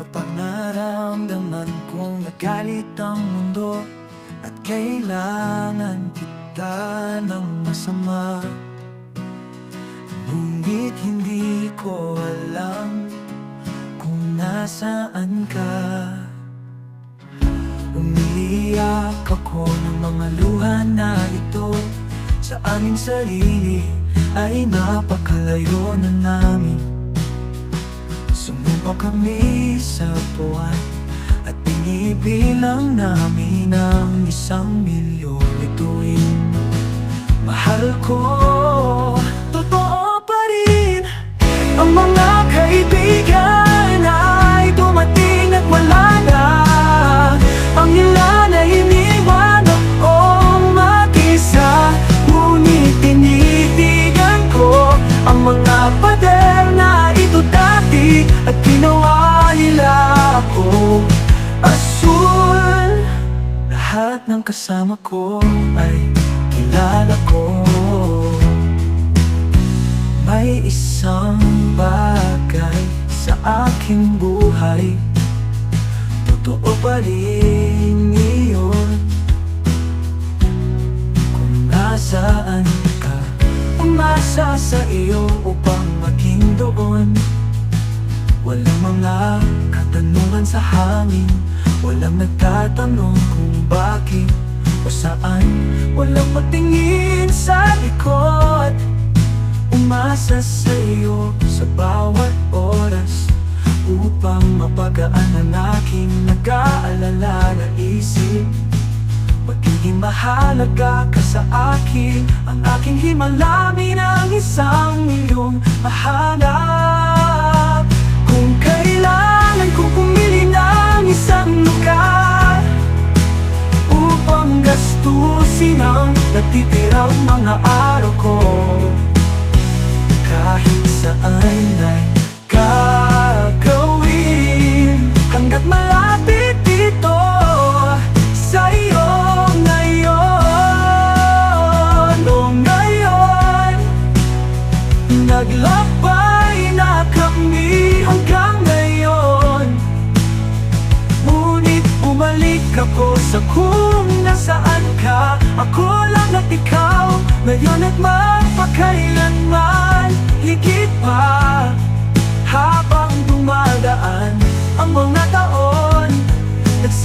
Kapag naramdaman kong nagalit ang mundo At kailangan kita ng masama. Ngunit hindi ko alam kung nasaan ka. Umiiyak ako ng mga luha na ito. Sa aming sarili ay napakalayo na namin Sumumpa kami sa buwan At binibilang namin ang isang milyon Ito'y mahal ko. Totoo pa rin Ang mga Lahat ng kasama ko ay kilala ko. May isang bagay sa aking buhay. Totoo pa rin iyon. Kung nasaan ka Umasa sa iyo upang maging doon. Walang mga katanungan sa hangin Walang nagtatanong kung bakit o saan. Walang patingin sa likod. Umasa sa iyo sa bawat oras Upang mapagaan ang aking nag-aalala na isip. Magiging mahalaga ka sa akin. Ang aking himalamin ang isang milyong mahanap natitirang mga araw ko. Kahit saan ay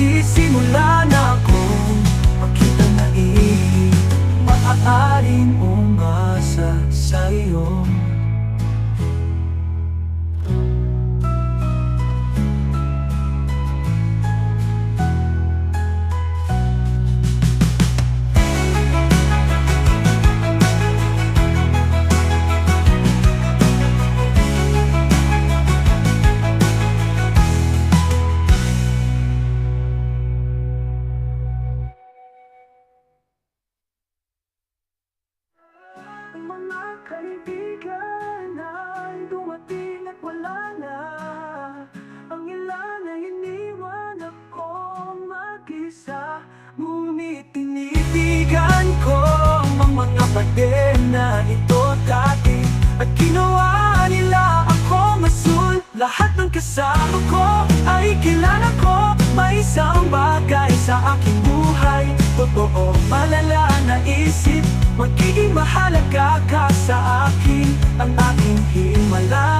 Nagsisimula na akong Makita na i Maaaring umasa sa iyo Ang mga kaibigan ay dumating at wala na. Ang ilan ay iniwan ako mag-isa Ngunit tinitigan ko ang mga pader na ito dati. At ginawa nila ako masul Lahat ng kasama ko ay kilala ko. May isang bagay sa aking buhay Totoo malala na isip Magiging mahalaga ka akin Ang aking himala